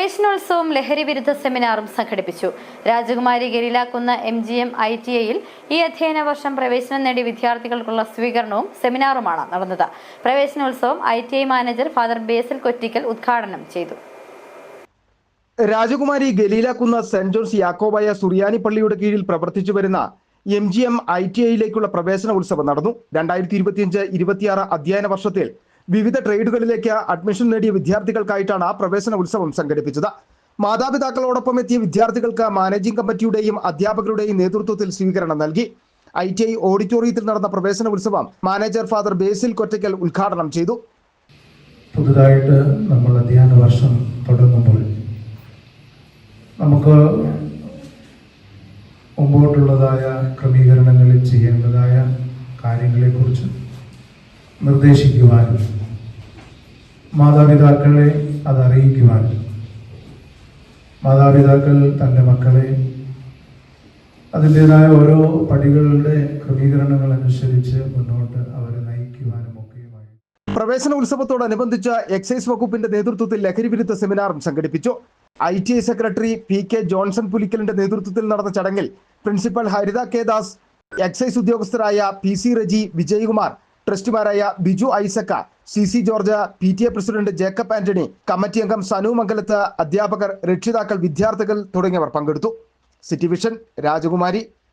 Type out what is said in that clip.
പ്രവേശനോത്സവം ലഹരി വിരുദ്ധ സെമിനാറും സംഘടിപ്പിച്ചു. Rajakumari Galeelakkunnu M G M I T ഐയിൽ ഈ അധ്യയന വർഷം പ്രവേശനം നേടിയ വിദ്യാർത്ഥികൾക്കുള്ള സ്വീകരണവും സെമിനാറുമാണ് നടന്നത്. പ്രവേശനോത്സവം I T I manager father Basil Kottikkal ഉദ്ഘാടനം ചെയ്തു. രാജകുമാരി ഗലീലാക്കുന്ന സെന്റ് ജോൺസ് യാക്കോബായ സുറിയാനി പള്ളിയുടെ കീഴിൽ പ്രവർത്തിച്ചു വരുന്ന M G M I T ഐയിലേക്കുള്ള പ്രവേശന ഉത്സവം നടന്നു. രണ്ടായിരത്തി ഇരുപത്തിയഞ്ച് ഇരുപത്തിയാറ് അധ്യയന വർഷത്തിൽ വിവിധ ട്രേഡുകളിലേക്ക് അഡ്മിഷൻ നേടിയ വിദ്യാർത്ഥികൾക്കായിട്ടാണ് ആ പ്രവേശന ഉത്സവം സംഘടിപ്പിച്ചത്. മാതാപിതാക്കളോടൊപ്പം എത്തിയ വിദ്യാർത്ഥികൾക്ക് മാനേജിംഗ് കമ്മിറ്റിയുടെയും അധ്യാപകരുടെയും നേതൃത്വത്തിൽ സ്വീകരണം നൽകി. ഐ ടി ഐ ഓഡിറ്റോറിയത്തിൽ നടന്ന പ്രവേശന ഉത്സവം മാനേജർ ഫാദർ ബേസിൽ കൊറ്റയ്ക്കൽ ഉദ്ഘാടനം ചെയ്തു. പുതുതായിട്ട് നമ്മൾ അധ്യയന വർഷം തുടങ്ങുമ്പോൾ നമുക്ക് മുമ്പോട്ടുള്ളതായ ക്രമീകരണങ്ങളിൽ ചെയ്യേണ്ടതായ കാര്യങ്ങളെക്കുറിച്ച് നിർദ്ദേശിക്കുവാനും മാതാപിതാക്കളെ അത് അറിയിക്കുവാൻ മാതാപിതാക്കൾ തന്റെ മക്കളെ അതിന്റെതായ ഓരോ പടികളുടെ ക്രമീകരണങ്ങൾ അനുസരിച്ച് മുന്നോട്ട് അവരെ നയിക്കുവാനും ഒക്കെയുമായി. പ്രവേശന ഉത്സവത്തോടനുബന്ധിച്ച് എക്സൈസ് വകുപ്പിന്റെ നേതൃത്വത്തിൽ ലഹരി വിരുദ്ധ സെമിനാറും സംഘടിപ്പിച്ചു. I T I secretary P K Johnson പുലിക്കലിന്റെ നേതൃത്വത്തിൽ നടന്ന ചടങ്ങിൽ principal Haritha K Das excise ഉദ്യോഗസ്ഥരായ P C Reji Vijayakumar ട്രസ്റ്റിമാരായ Biju Isaac C C George P T A president Jacob Antony committee അംഗം സനു മംഗലത്ത് അധ്യാപകർ രക്ഷിതാക്കൾ വിദ്യാർത്ഥികൾ തുടങ്ങിയവർ പങ്കെടുത്തു. സിറ്റി വിഷൻ രാജകുമാരി.